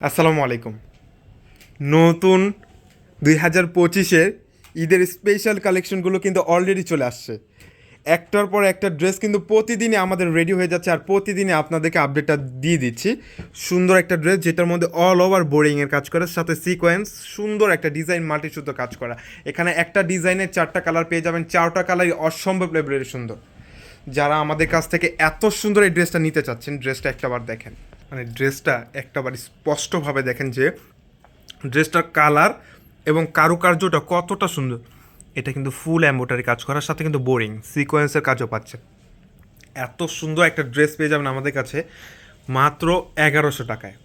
আসসালামু আলাইকুম। নতুন দুই হাজার পঁচিশের ঈদের স্পেশাল কালেকশনগুলো কিন্তু অলরেডি চলে আসছে। একটার পর একটা ড্রেস কিন্তু প্রতিদিনই আমাদের রেডি হয়ে যাচ্ছে আর প্রতিদিনই আপনাদেরকে আপডেটটা দিয়ে দিচ্ছি। সুন্দর একটা ড্রেস যেটার মধ্যে অল ওভার বোরিংয়ের কাজ করে, সাথে সিকোয়েন্স সুন্দর একটা ডিজাইন মাল্টি সুতো কাজ করা। এখানে একটা ডিজাইনের চারটা কালার পেয়ে যাবেন, চারটা কালারই অসম্ভব লেভেলের সুন্দর। যারা আমাদের কাছ থেকে এত সুন্দর এই ড্রেসটা নিতে চাচ্ছেন ড্রেসটা একটাবার দেখেন। মানে ড্রেসটা একটাবার স্পষ্টভাবে দেখেন যে ড্রেসটার কালার এবং কারুকার্যটা কতটা সুন্দর। এটা কিন্তু ফুল এম্বোটারি কাজ করার সাথে কিন্তু বোরিং সিকোয়েন্সের কাজও পাচ্ছে। এত সুন্দর একটা ড্রেস পেয়ে যাবেন আমাদের কাছে মাত্র এগারোশো টাকায়।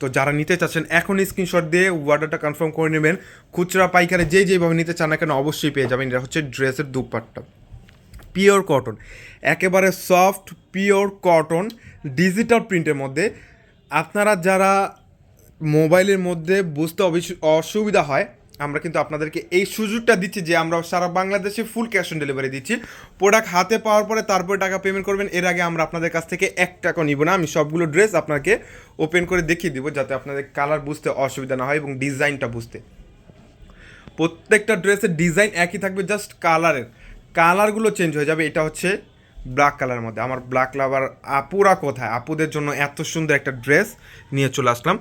তো যারা নিতে চাচ্ছেন, এখনই স্ক্রিনশট দিয়ে অর্ডারটা কনফার্ম করে নেবেন। খুচরা পাইকারে যেই যেইভাবে নিতে চান না কেন, অবশ্যই পেয়ে যাবেন। এটা হচ্ছে ড্রেসের দুপাট্টা। Pure cotton. একেবারে সফট, পিওর কটন ডিজিটাল প্রিন্টের মধ্যে। আপনারা যারা মোবাইলের মধ্যে বুঝতে অসুবিধা হয়, আমরা কিন্তু আপনাদেরকে এই সুযোগটা দিচ্ছি যে আমরা সারা বাংলাদেশে ফুল ক্যাশ অন ডেলিভারি দিচ্ছি। প্রোডাক্ট হাতে পাওয়ার পরে তারপরে টাকা পেমেন্ট করবেন, এর আগে আমরা আপনাদের কাছ থেকে এক টাকা নিব না। আমি সবগুলো ড্রেস আপনাকে ওপেন করে দেখিয়ে দিব যাতে আপনাদের কালার বুঝতে অসুবিধা না হয় এবং ডিজাইনটা বুঝতে। প্রত্যেকটা ড্রেসের ডিজাইন একই থাকবে জাস্ট কালারের কালারগুলো চেঞ্জ হয়ে যাবে, এটা হচ্ছে ব্ল্যাক কালারের মধ্যে। আমার ব্ল্যাক লাভার আপুরা কোথায়? আপুদের জন্য এত সুন্দর একটা ড্রেস নিয়ে চলে আসলাম।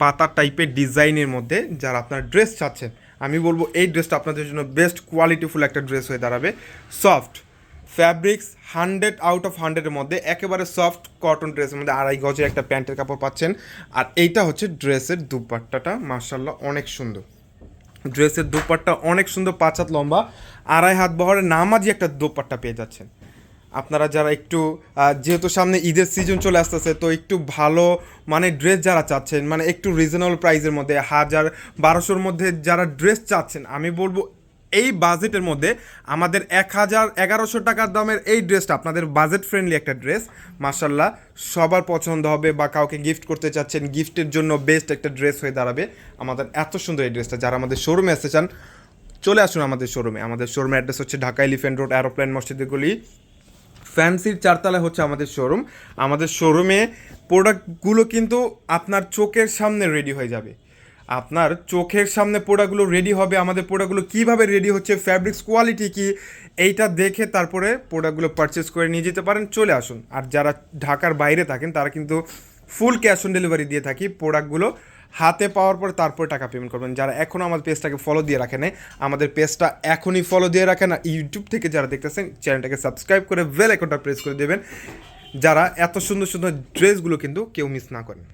পাতা টাইপের ডিজাইনের মধ্যে যারা আপনার ড্রেস চাচ্ছেন, আমি বলব এই ড্রেসটা আপনাদের জন্য বেস্ট কোয়ালিটিফুল একটা ড্রেস হয়ে দাঁড়াবে। Soft fabrics hundred out of হান্ড্রেডের মধ্যে, একেবারে সফট কটন ড্রেসের মধ্যে আড়াই গজের একটা প্যান্টের কাপড় পাচ্ছেন। আর এইটা হচ্ছে ড্রেসের দুপাট্টাটা মার্শাল্লাহ অনেক সুন্দর। ড্রেসের দোপাট্টা অনেক সুন্দর, পাঁচ হাত লম্বা, আড়াই হাত বহরের নামাজি একটা দোপাট্টা পেয়ে যাচ্ছেন। আপনারা যারা একটু যেহেতু সামনে ঈদের সিজন চলে আসতেছে, তো একটু ভালো মানে ড্রেস যারা চাচ্ছেন মানে একটু রিজনেবল প্রাইসের মধ্যে, হাজার বারোশোর মধ্যে যারা ড্রেস চাচ্ছেন, আমি বলব এই বাজেটের মধ্যে আমাদের এক হাজার এগারোশো টাকার দামের এই ড্রেসটা আপনাদের বাজেট ফ্রেন্ডলি একটা ড্রেস মার্শাল্লাহ সবার পছন্দ হবে বা কাউকে গিফট করতে চাচ্ছেন গিফটের জন্য বেস্ট একটা ড্রেস হয়ে দাঁড়াবে আমাদের এত সুন্দর এই ড্রেসটা যারা আমাদের শোরুমে আসতে চান, চলে আসুন আমাদের শোরুমে আমাদের শোরুমের অ্যাড্রেস হচ্ছে ঢাকা এলিফেন্ট রোড অ্যারোপ্লেন মসজিদের ফ্যান্সির চারতলায় হচ্ছে আমাদের শোরুম আমাদের শোরুমে প্রোডাক্টগুলো কিন্তু আপনার চোখের সামনে রেডি হয়ে যাবে। আপনার চোখের সামনে প্রোডাক্টগুলো রেডি হবে, আমাদের প্রোডাক্টগুলো কীভাবে রেডি হচ্ছে ফ্যাব্রিক্স কোয়ালিটি কি, এইটা দেখে তারপরে প্রোডাক্টগুলো পারচেস করে নিয়ে যেতে পারেন, চলে আসুন। আর যারা ঢাকার বাইরে থাকেন, তারা কিন্তু ফুল ক্যাশ অন ডেলিভারি দিয়ে থাকি প্রোডাক্টগুলো হাতে পাওয়ার পর তারপর টাকা পেমেন্ট করবেন। যারা এখনও আমাদের পেজটাকে ফলো দিয়ে রাখেন আমাদের পেজটা এখনই ফলো দিয়ে রাখেন আর ইউটিউব থেকে যারা দেখতেছেন চ্যানেলটাকে সাবস্ক্রাইব করে বেল আইকনটা প্রেস করে দেবেন, যারা এত সুন্দর সুন্দর ড্রেসগুলো কিন্তু কেউ মিস না করেন।